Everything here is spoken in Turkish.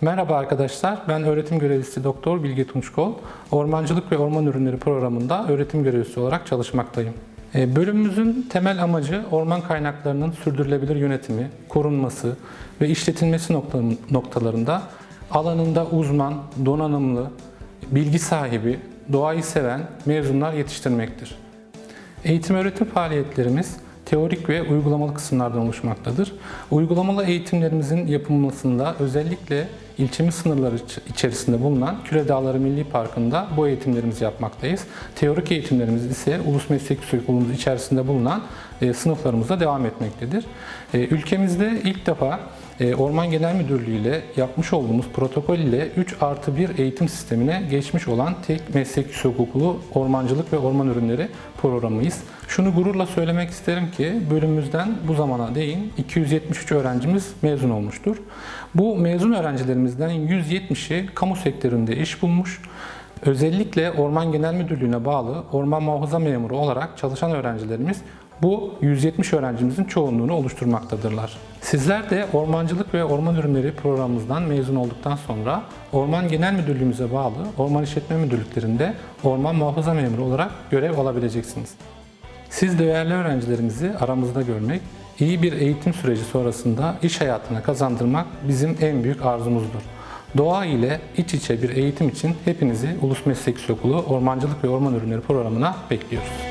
Merhaba arkadaşlar, ben öğretim görevlisi Doktor Bilge Tunçkol. Ormancılık ve Orman Ürünleri programında öğretim görevlisi olarak çalışmaktayım. E, Bölümümüzün temel amacı orman kaynaklarının sürdürülebilir yönetimi, korunması ve işletilmesi nokta- noktalarında alanında uzman, donanımlı, bilgi sahibi, doğayı seven mezunlar yetiştirmektir. Eğitim öğretim faaliyetlerimiz teorik ve uygulamalı kısımlardan oluşmaktadır. Uygulamalı eğitimlerimizin yapılmasında özellikle ilçemiz sınırları iç- içerisinde bulunan Küre Dağları Milli Parkı'nda bu eğitimlerimizi yapmaktayız. Teorik eğitimlerimiz ise Ulus Meslek Yüksekokulu'muz içerisinde bulunan e, sınıflarımızda devam etmektedir. E, ülkemizde ilk defa Orman Genel Müdürlüğü ile yapmış olduğumuz protokol ile 3 artı 1 eğitim sistemine geçmiş olan tek meslek yüksekokulu ormancılık ve orman ürünleri programıyız. Şunu gururla söylemek isterim ki bölümümüzden bu zamana değin 273 öğrencimiz mezun olmuştur. Bu mezun öğrencilerimizden 170'i kamu sektöründe iş bulmuş. Özellikle Orman Genel Müdürlüğü'ne bağlı orman muhafaza memuru olarak çalışan öğrencilerimiz bu 170 öğrencimizin çoğunluğunu oluşturmaktadırlar. Sizler de ormancılık ve orman ürünleri programımızdan mezun olduktan sonra Orman Genel Müdürlüğümüze bağlı orman işletme müdürlüklerinde orman muhafaza memuru olarak görev alabileceksiniz. Siz değerli öğrencilerimizi aramızda görmek, iyi bir eğitim süreci sonrasında iş hayatına kazandırmak bizim en büyük arzumuzdur. Doğa ile iç içe bir eğitim için hepinizi Ulus Meslek Yüksekokulu Ormancılık ve Orman Ürünleri programına bekliyoruz.